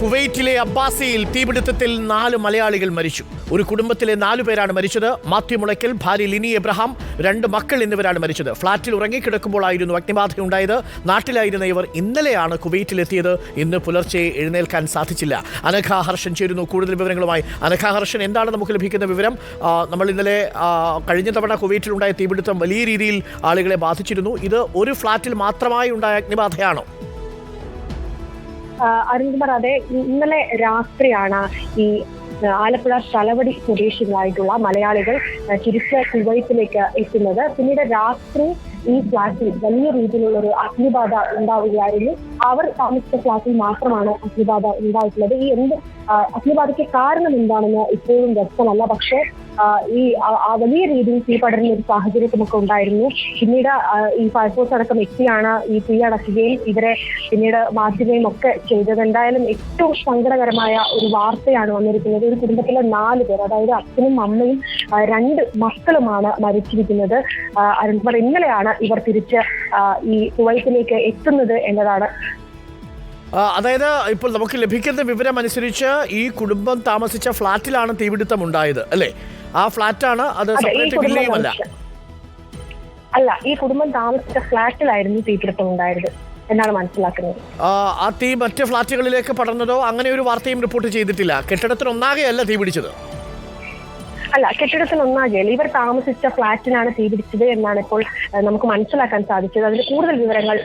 കുവൈറ്റിലെ അബ്ബാസിയിൽ തീപിടുത്തത്തിൽ നാല് മലയാളികൾ മരിച്ചു. ഒരു കുടുംബത്തിലെ നാലു പേരാണ് മരിച്ചത്. മാത്യു മുളയ്ക്കൽ ഭാര്യ ലിനി എബ്രഹാം രണ്ട് മക്കൾ എന്നിവരാണ് മരിച്ചത്. ഫ്ളാറ്റിൽ ഉറങ്ങിക്കിടക്കുമ്പോഴായിരുന്നു അഗ്നിബാധയുണ്ടായത് നാട്ടിലായിരുന്ന ഇവർ ഇന്നലെയാണ് കുവൈറ്റിലെത്തിയത്. ഇന്ന് പുലർച്ചെ എഴുന്നേൽക്കാൻ സാധിച്ചില്ല. അനഘ ഹർഷൻ ചേരുന്നു കൂടുതൽ വിവരങ്ങളുമായി. അനഘ ഹർഷൻ എന്താണ് നമുക്ക് ലഭിക്കുന്ന വിവരം? നമ്മൾ ഇന്നലെ കഴിഞ്ഞ തവണ കുവൈറ്റിലുണ്ടായ തീപിടുത്തം വലിയ രീതിയിൽ ആളുകളെ ബാധിച്ചിരുന്നു. ഇത് ഒരു ഫ്ളാറ്റിൽ മാത്രമായി ഉണ്ടായ അഗ്നിബാധയാണോ? അരുൺകുമാർ അതെ ഇന്നലെ രാത്രിയാണ് ഈ ആലപ്പുഴ തലവടി സ്വദേശികളായിട്ടുള്ള മലയാളികൾ തിരിച്ച് കുവൈത്തിലേക്ക് എത്തുന്നത്. പിന്നീട് രാത്രി ഈ ഫ്ലാറ്റിൽ വലിയ രീതിയിലുള്ള ഒരു അഗ്നിബാധ ഉണ്ടാവുകയായിരുന്നു. അവർ താമസിച്ച ഫ്ലാറ്റിൽ മാത്രമാണ് അഗ്നിബാധ ഉണ്ടായിട്ടുള്ളത്. ഈ എന്ത് അഗ്നിബാധയ്ക്ക് കാരണം എന്താണെന്ന് ഇപ്പോഴും വ്യക്തമല്ല. പക്ഷേ ഈ വലിയ രീതിയിൽ തീ പടരുന്ന ഒരു സാഹചര്യത്തിനൊക്കെ ഉണ്ടായിരുന്നു. പിന്നീട് ഈ ഫയർഫോഴ്സ് അടക്കം എത്തിയാണ് ഈ തീ അടക്കുകയും ഇവരെ പിന്നീട് മാറ്റുകയും ഒക്കെ ചെയ്തത്. എന്തായാലും ഏറ്റവും സങ്കടകരമായ ഒരു വാർത്തയാണ് വന്നിരിക്കുന്നത്. ഒരു കുടുംബത്തിലെ നാല് പേർ അതായത് അച്ഛനും അമ്മയും രണ്ട് മക്കളുമാണ് മരിച്ചിരിക്കുന്നത്. അരുൺകുമാർ ഇന്നലെയാണ് ഇവർ തിരിച്ച് ഈ കുവൈത്തിലേക്ക് എത്തുന്നത് എന്നതാണ്? അതായത് ഇപ്പോൾ നമുക്ക് ലഭിക്കുന്ന വിവരം അനുസരിച്ച് ഈ കുടുംബം താമസിച്ച ഫ്ലാറ്റിലാണ് തീപിടുത്തം ഉണ്ടായത് അല്ലേ? ആ ഫ്ലാറ്റാണ് അത് സെപ്പറേറ്റ് കുടുംബം അല്ല. അല്ല ഈ കുടുംബം താമസിച്ച ഫ്ലാറ്റിലായിരുന്നു തീപിടുത്തം ഉണ്ടായത് എന്നാണ് മനസ്സിലാക്കുന്നത്. ആ, ആ തീ മറ്റ് ഫ്ളാറ്റുകളിലേക്ക് പടർന്നതോ അങ്ങനെ ഒരു വാർത്തയും റിപ്പോർട്ട് ചെയ്തിട്ടില്ല. കെട്ടിടത്തിനൊന്നാകെയല്ല തീ പിടിച്ചത് അല്ല കെട്ടിടത്തിൽ ജയിൽ ഇവർ താമസിച്ച ഫ്ളാറ്റിനാണ് തീപിടിച്ചത് എന്നാണ് ഇപ്പോൾ നമുക്ക് മനസ്സിലാക്കാൻ സാധിച്ചത്. അതിന് കൂടുതൽ വിവരങ്ങൾ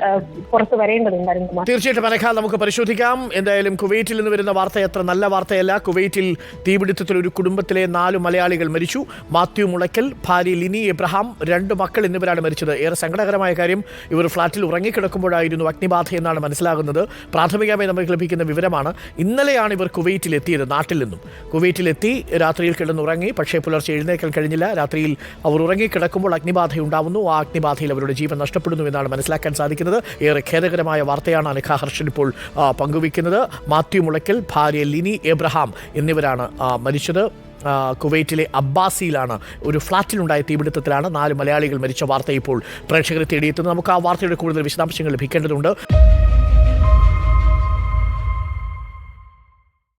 പുറത്തു വരേണ്ടതുണ്ട് തീർച്ചയായിട്ടും അനഘ നമുക്ക് പരിശോധിക്കാം. എന്തായാലും കുവൈറ്റിൽ നിന്ന് വരുന്ന വാർത്ത എത്ര നല്ല വാർത്തയല്ല. കുവൈറ്റിൽ തീപിടുത്തത്തിൽ ഒരു കുടുംബത്തിലെ നാല് മലയാളികൾ മരിച്ചു. മാത്യു മുളയ്ക്കൽ ഭാര്യ ലിനി എബ്രഹാം രണ്ട് മക്കൾ എന്നിവരാണ് മരിച്ചത്. ഏറെ സങ്കടകരമായ കാര്യം ഇവർ ഫ്ളാറ്റിൽ ഉറങ്ങിക്കിടക്കുമ്പോഴായിരുന്നു അഗ്നിബാധ എന്നാണ് മനസ്സിലാകുന്നത്. പ്രാഥമികമായി നമുക്ക് ലഭിക്കുന്ന വിവരമാണ് ഇന്നലെയാണ് ഇവർ കുവൈറ്റിൽ എത്തിയത് നാട്ടിൽ നിന്നും. കുവൈറ്റിലെത്തി രാത്രിയിൽ കിടന്നുറങ്ങി പക്ഷേ പുലർച്ചെ എഴുന്നേൽക്കാൻ കഴിഞ്ഞില്ല. രാത്രിയിൽ അവർ ഉറങ്ങിക്കിടക്കുമ്പോൾ അഗ്നിബാധ ഉണ്ടാവുന്നു ആ അഗ്നിബാധയിൽ അവരുടെ ജീവൻ നഷ്ടപ്പെടുന്നു എന്നാണ് മനസ്സിലാക്കാൻ സാധിക്കുന്നത്. ഏറെ ഖേദകരമായ വാർത്തയാണ് അനഘ ഹർഷൻ ഇപ്പോൾ പങ്കുവയ്ക്കുന്നത്. മാത്യു മുളയ്ക്കൽ ഭാര്യ ലിനി എബ്രഹാം എന്നിവരാണ് മരിച്ചത്. കുവൈറ്റിലെ അബ്ബാസിയിലാണ് ഒരു ഫ്ളാറ്റിലുണ്ടായ തീപിടുത്തത്തിലാണ് നാല് മലയാളികൾ മരിച്ച വാർത്ത ഇപ്പോൾ പ്രേക്ഷകരെ തേടിയെത്തുന്നത്. നമുക്ക് ആ വാർത്തയുടെ കൂടുതൽ വിശദാംശങ്ങൾ ലഭിക്കേണ്ടതുണ്ട്.